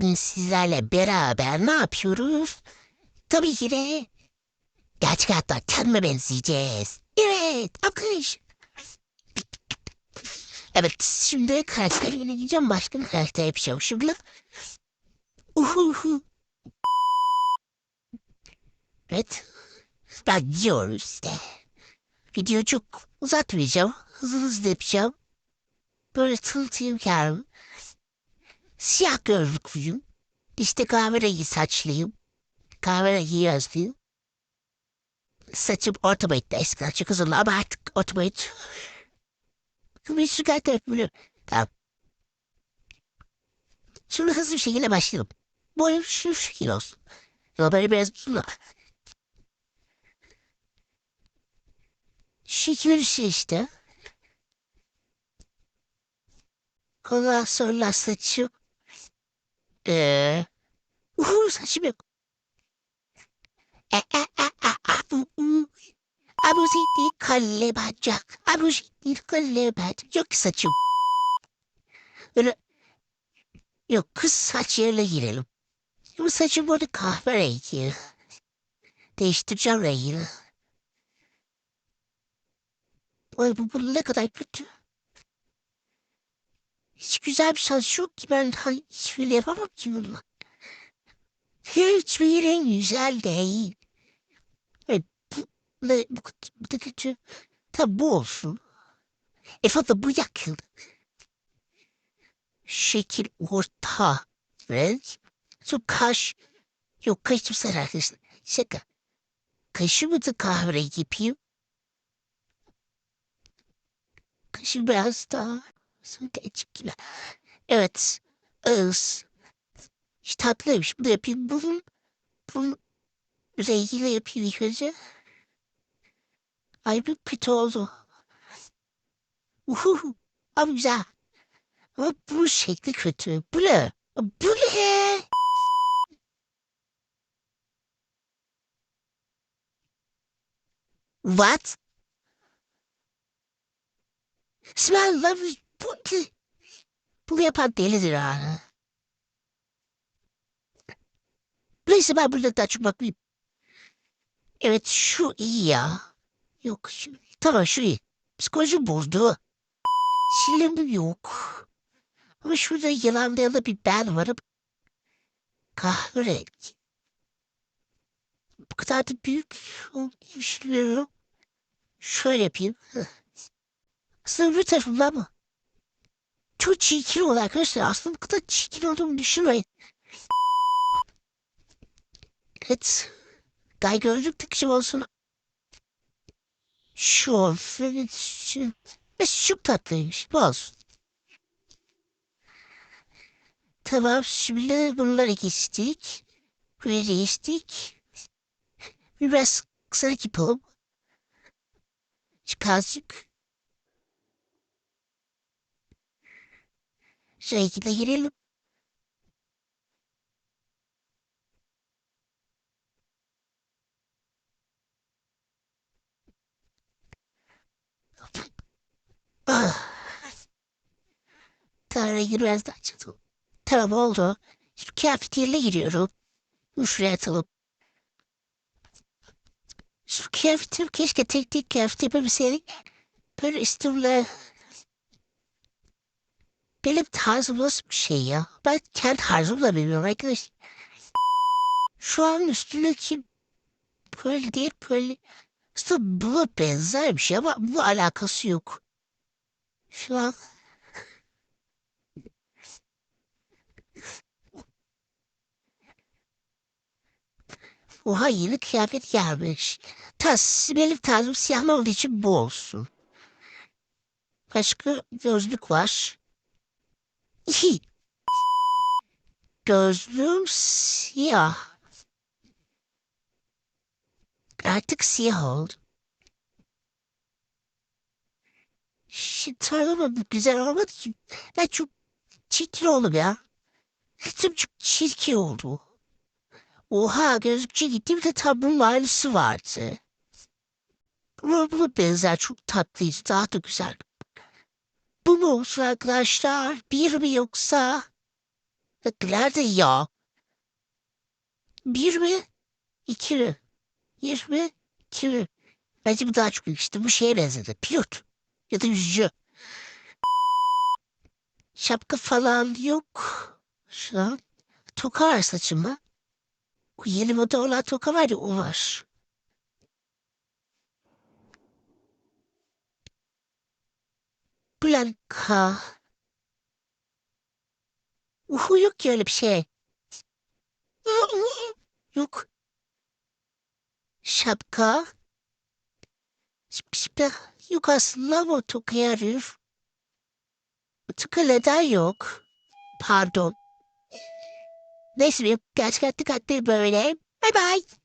Sizlerle beraber ne yapıyoruz? Tabii ki de gerçek hayatta kendime benzeyeceğiz. Evet, alkış. Evet, şimdi karakter yöneteceğim. Başka bir karakter yapacağım şimdi. Uhuhu. Evet. Ben diyoruz işte. Video çok uzatmayacağım. Hızlı hızlı yapacağım. Böyle tıltıyım kendim. Siyah gözlüklüyüm. İşte kahverengi saçlıyım. Kahverengi gözlüyüm. Saçım orta boyutta eskiden çok uzunlu ama artık orta boyut. Bir süper böyle. Tamam. Şimdi hızlı bir şekilde başlayalım. Boyum şu şekil olsun. Böyle biraz uzun. Şekil şey işte. Ondan sonra saçım. Eee. Uhu saçım yok. E, e, e, u. Abu zeytin kalle bacak. Abu zeytin kalle bacak. Yok saçım. Böyle. Yok kız saç yerine girelim. Bu saçım burada kahverengi. Değiştireceğim rengini. Ay bu, bu ne kadar kötü. Hiç güzel bir saç yok ki ben daha hiçbir yapamam ki bununla. Hiçbir yerin güzel değil. E, bu, ne, bu, bu da kötü. Tabi bu olsun. E fazla bu yakın. Şekil orta. Renk. Şu kaş. Yok kaşım sarı arkadaşlar. Şaka. Kaşımı da kahverengi yapayım. Kaşım biraz daha. Evet. Ağız. İşte tatlıymış. Bunu yapayım. Bunun, bunun rengiyle yapayım ilk önce. Ay bir kötü oldu. Uhu. Ama güzel. Ama bu şekli kötü. Bu ne? Bu ne? What? Smell love bu ne? Bunu yapan delidir ha. Neyse ben burada daha çok bakmayayım. Evet şu iyi ya. Yok şu Tamam şu iyi. Psikolojim bozdu. Silim yok. Ama şurada yılan dayalı bir ben varım. Kahverengi. Bu kadar da büyük olduğunu düşünüyorum. Şöyle yapayım. Aslında bir tarafımda mı? Çok çirkin oldu arkadaşlar. Aslında bu kadar çirkin olduğumu düşünmeyin. Evet. Daha gözlük takışım olsun. Şu olsun. Şu, tatlıymış. Bu olsun. Tamam şimdi bunları kestik. Buraya geçtik. Biraz kısa yapalım. Çıkarcık. Şekilde girelim. Ah. Tanrı biraz daha açalım. Tamam oldu. Şimdi kıyafetiyle giriyorum. Şuraya atalım. Şu kıyafetim keşke tek tek kıyafet yapabilseydik. Böyle üstümle benim tarzım nasıl bir şey ya? Ben kendi tarzımla bilmiyorum arkadaş. Şu an üstündeki böyle değil böyle. Aslında buna benzer bir şey ama bu alakası yok. Şu an Oha yeni kıyafet gelmiş. Tas benim tarzım siyah olduğu için bu olsun. Başka gözlük var. Gözlüğüm siyah. Artık siyah oldu. Şimdi tanımadım güzel olmadı ki. Ben çok çirkin oldum ya. Çok çok çirkin oldu. Oha gözlükçe gittim de tam bunun aynısı vardı. Buna benzer çok tatlıydı daha da güzel. Bu mu arkadaşlar? Bir mi yoksa? Nerede ya? Bir mi? İki mi? Bir mi? İki mi? Bence bu daha çok işte. Bu şeye benzedi. Pilot. Ya da yüzücü. Şapka falan yok. Şu an. Toka var saçıma. O yeni moda olan toka var ya o var. Blanka. Uhu yok ki öyle bir şey. Yok. Şapka. Şapka. Yok aslında ama. Toka neden yok? Pardon. Neyse gerçekten dikkatli böyle. Bye bye.